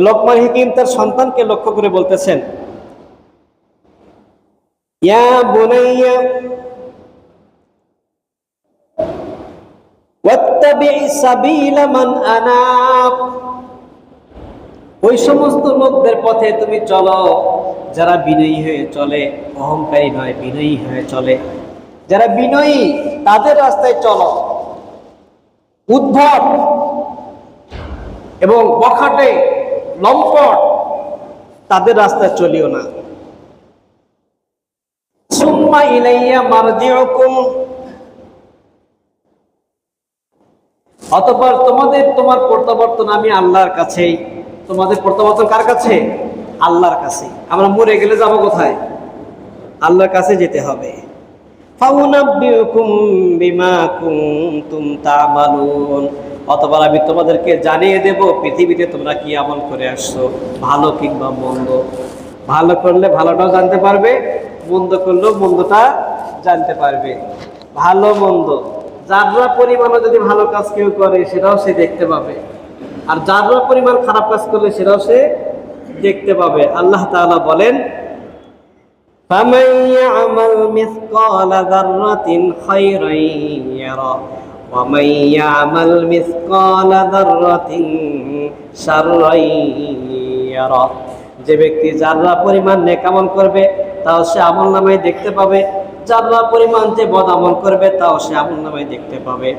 লোকমান হিকিম তার সন্তানকে লক্ষ্য করে বলতেছেন ওই সমস্ত লোকদের পথে তুমি চলো, যারা বিনয়ী হয়ে চলে, অহংকারী নয়, বিনয়ী হয়ে চলে। যারা বিনয়ী, তাদের রাস্তায় চলো। উদ্ভব এবং বখাটে লম্পট, তাদের রাস্তায় চলিও না। সুম্মা ইলাইয়া মারজিউকুম। অতঃপর তোমাদের, তোমার প্রত্যাবর্তন আমি আল্লাহর কাছেই। তোমাদের প্রত্যাবর্তন কার কাছে? আল্লাহর কাছে আমরা মরে গেলে যাব কোথায়? আল্লাহর কাছে যেতে হবে। অতঃপর আমি তোমাদেরকে জানিয়ে দেব, পৃথিবীতে তোমরা কি আমল করে আসছো, ভালো কিংবা মন্দ। ভালো করলে ভালোটাও জানতে পারবে, মন্দ করলেও মন্দটা জানতে পারবে। ভালো, মন্দ যাররা পরিমাণও যদি ভালো কাজ কেউ করে, সেটাও সে দেখতে পাবে। আর যাররা পরিমাণ খারাপ কাজ করলে, সেটাও সে দেখতে পাবে। আল্লাহ তাআলা বলেন فمن يعمل مثقال ذرة خيرا يره ومن يعمل مثقال ذرة شرا يره যে ব্যক্তি যাররা পরিমাণ নেক আমল করবে তাও সে আমল নামায় দেখতে পাবে যাররা পরিমাণ যে বদ আমল করবে তাও সে আমল নামায় দেখতে পাবে